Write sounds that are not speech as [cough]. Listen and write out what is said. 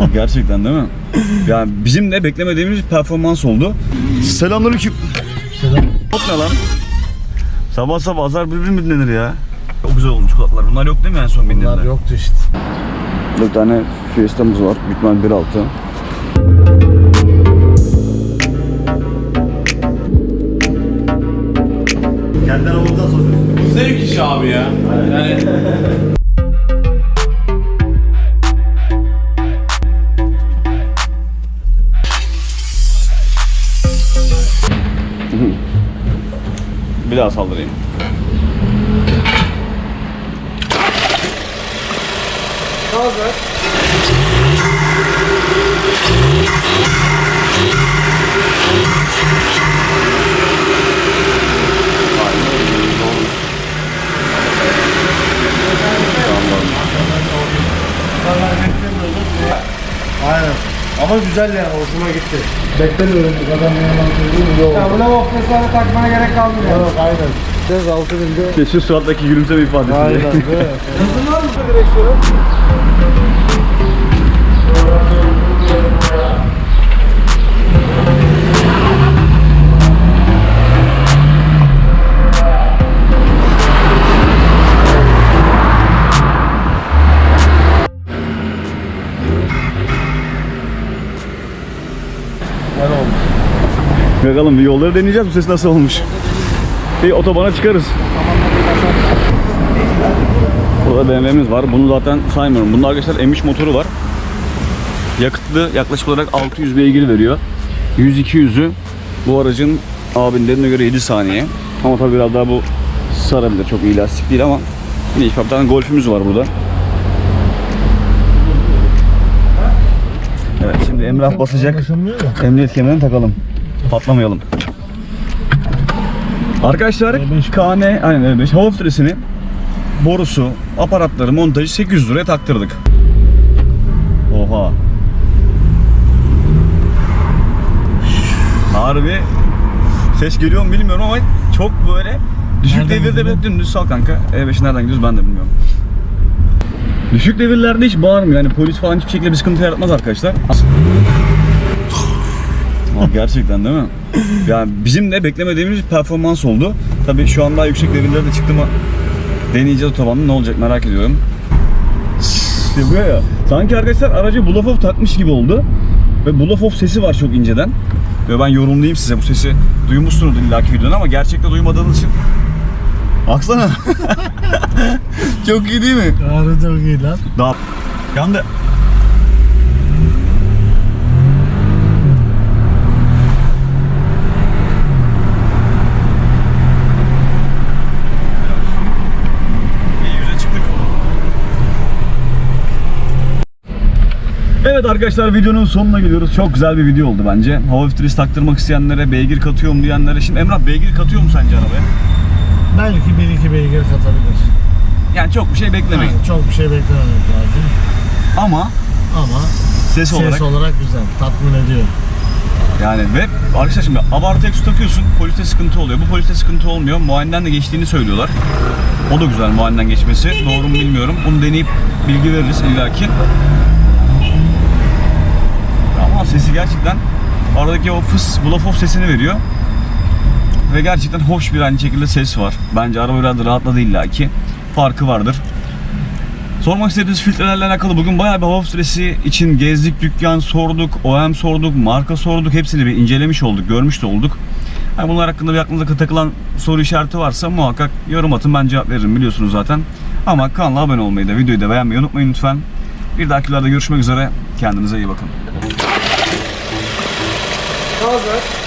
Abi gerçekten değil mi? Yani bizim de beklemediğimiz bir performans oldu. Selamünaleyküm. Selam. Hop ne lan? Sabah sabah azar birbiri mi dinlenir ya? Çok güzel olmuş kulaklar. Bunlar yok değil mi en son Bunlar bindiğinde? yoktu işte. Bir tane Fiesta'mız var. Bitman 1.6. Kendi arabamızdan soruyorsun. Zevk işi abi ya. Yani [laughs] Bir daha saldırayım. Aynen. Ama güzel yani hoşuma gitti. Beklemiyordum bu kadar iyi oldu. Ya buna mesela takmana gerek kalmıyor. Yok aynen. Ses altı binde. Keşke surattaki gülümseme ifadesi. Aynen var mı direksiyonu? Güzel olmuş. Bakalım bir yolları deneyeceğiz. Bu ses nasıl olmuş? Bir otobana çıkarız. Burada BMW'miz var. Bunu zaten saymıyorum. Bunda arkadaşlar M3 motoru var. Yakıtlı yaklaşık olarak 600 beygir veriyor. 100-200'ü bu aracın abinin dediğine göre 7 saniye. Ama tabii biraz daha bu sarabilir. Çok iyi lastik değil ama yine golfümüz var burada. Evet şimdi Emrah basacak. Emniyet kemerini takalım. Patlamayalım. Arkadaşlar KN aynen öyle. Hava filtresini borusu, aparatları, montajı 800 liraya taktırdık. Oha. Harbi ses geliyor mu bilmiyorum ama çok böyle düşük Nereden devirde böyle dümdüz sal kanka. E5 nereden gidiyoruz ben de bilmiyorum. Düşük devirlerde hiç bağırmıyor. Yani polis falan hiçbir şekilde bir sıkıntı yaratmaz arkadaşlar. Abi gerçekten değil mi? Yani bizim de beklemediğimiz performans oldu. Tabii şu an daha yüksek devirlere de çıktı mı deneyeceğiz otobanın ne olacak merak ediyorum. Yapıyor ya. Sanki arkadaşlar aracı Bluetooth takmış gibi oldu. Ve Bluetooth sesi var çok inceden. Ve ben yorumlayayım size bu sesi. Duymuşsunuzdur illaki videodan ama gerçekte duymadığınız için. Baksana. [laughs] çok iyi değil mi? Ağrı çok iyi lan. Daha yandı. Evet arkadaşlar videonun sonuna geliyoruz. Çok güzel bir video oldu bence. Hava filtresi taktırmak isteyenlere, beygir katıyorum diyenlere. Şimdi Emrah beygir katıyor mu sence arabaya? Belki bir iki beygir katabilir. Yani çok bir şey beklemeyin. Yani çok bir şey beklememek lazım. Ama Ama ses, ses olarak olarak, güzel. Tatmin ediyor. Yani ve arkadaşlar şimdi abartı egzoz takıyorsun poliste sıkıntı oluyor. Bu poliste sıkıntı olmuyor. Muayeneden de geçtiğini söylüyorlar. O da güzel muayeneden geçmesi. Doğru mu bilmiyorum. Bunu deneyip bilgi veririz illaki. Ama sesi gerçekten aradaki o fıs, bluff sesini veriyor. Ve gerçekten hoş bir aynı şekilde ses var. Bence araba biraz da rahatladı illaki. Farkı vardır. Sormak istediğiniz filtrelerle alakalı bugün bayağı bir hava filtresi için gezdik, dükkan sorduk, OEM sorduk, marka sorduk. Hepsini bir incelemiş olduk, görmüş de olduk. Yani bunlar hakkında bir aklınıza takılan soru işareti varsa muhakkak yorum atın ben cevap veririm biliyorsunuz zaten. Ama kanala abone olmayı da videoyu da beğenmeyi unutmayın lütfen. Bir dahaki videoda görüşmek üzere. Kendinize iyi bakın. Gaz ver.